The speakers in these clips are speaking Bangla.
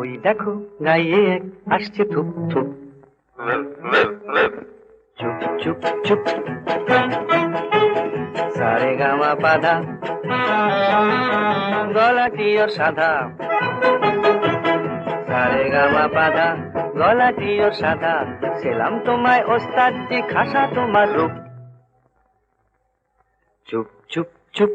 ওই দেখো গায়ে এক আসছে থুপ থুপ চুপ চুপ চুপ। সারে গামা পাদা গলাটি ওর সাদা। সারে গামা পাদা গলাটি ওর সাদা। সেলাম তোমায় ওস্তাদ জি খাসা তোমার রূপ। চুপ চুপ চুপ।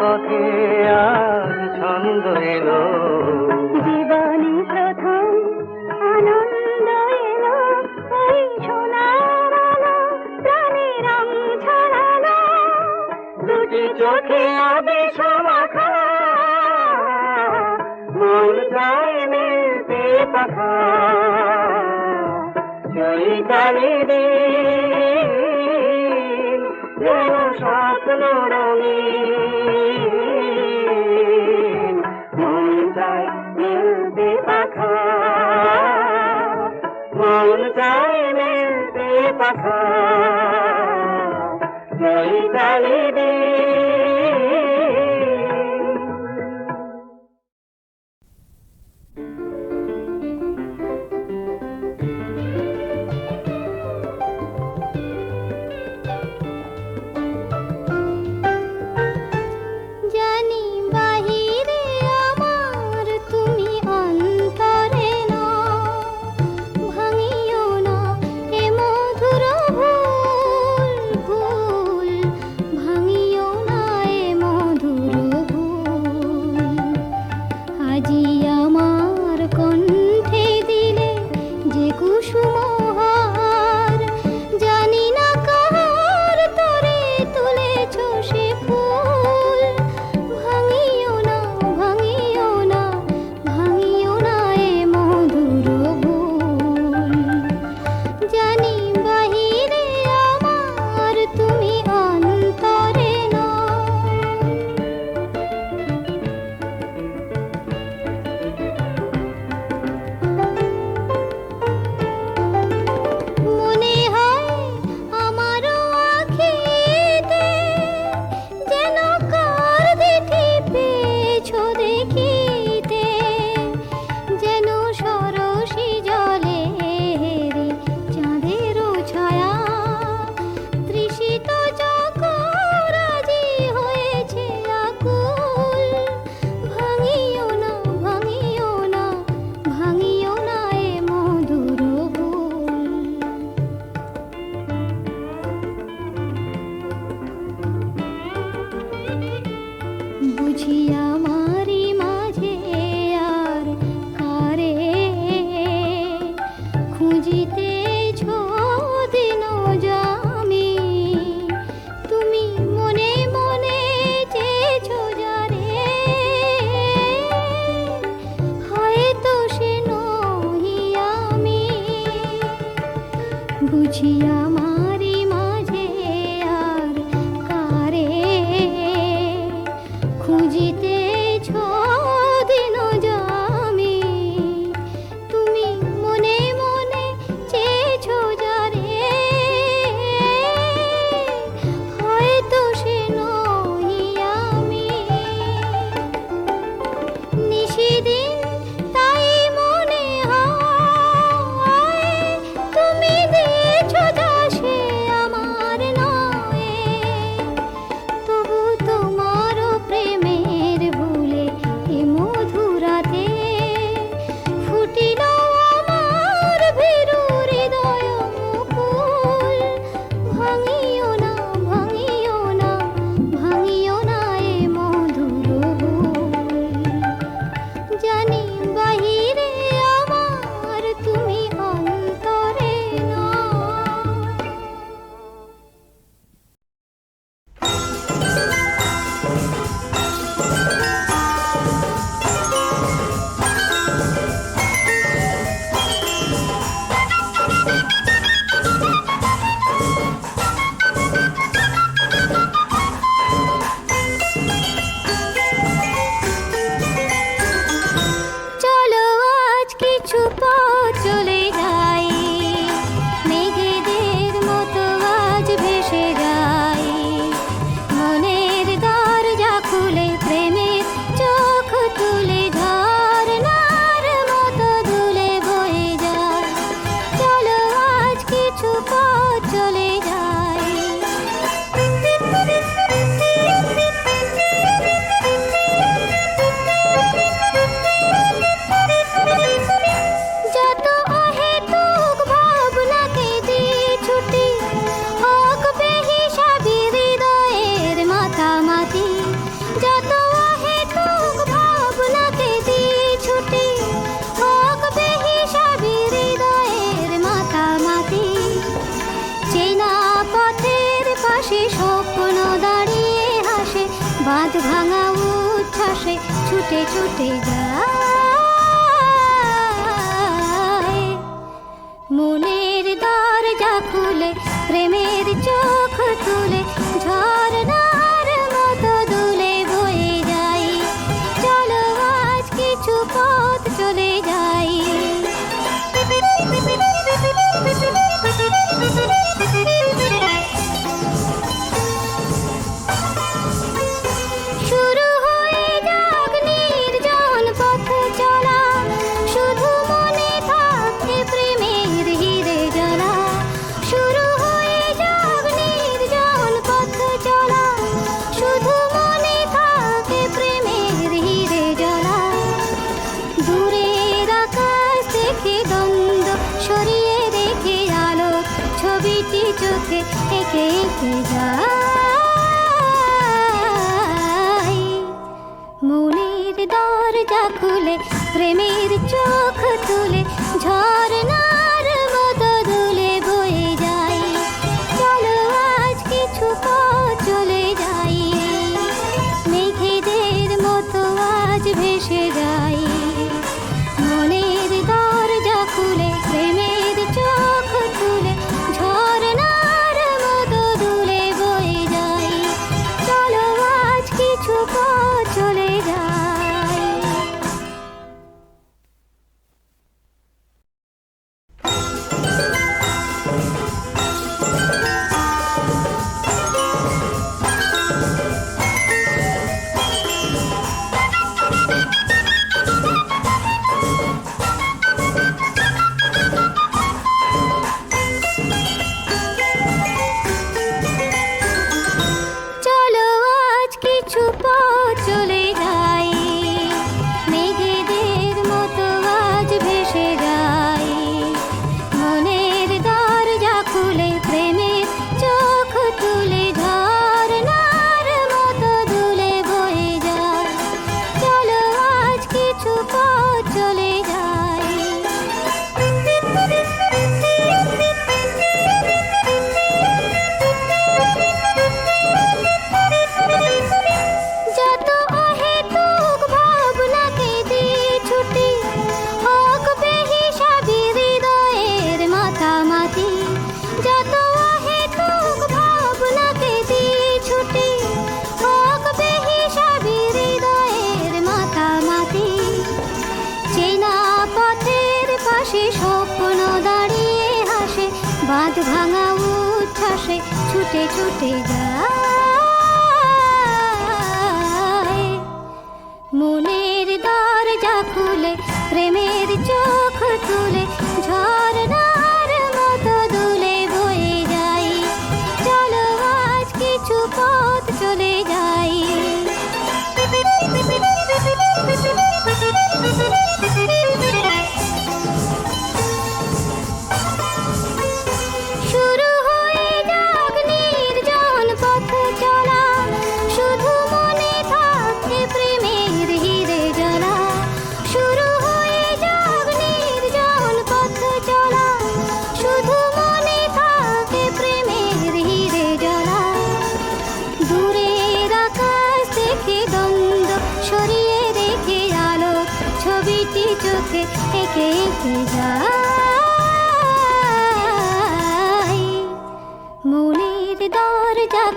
পথে আর ছন্দ এলো। জীবনে প্রথম আনন্দ এলো, এই সোনার আলো প্রাণে রং ছড়ালো। দুটি চোখে আবেশ মাখা, মন যায় মেলতে পাখা। চৈতালি রে মন চায় মিলতে পাখা के जा প্রেমের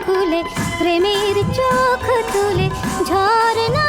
খুলে প্রেমের চোখ তুলে ঝর্ণা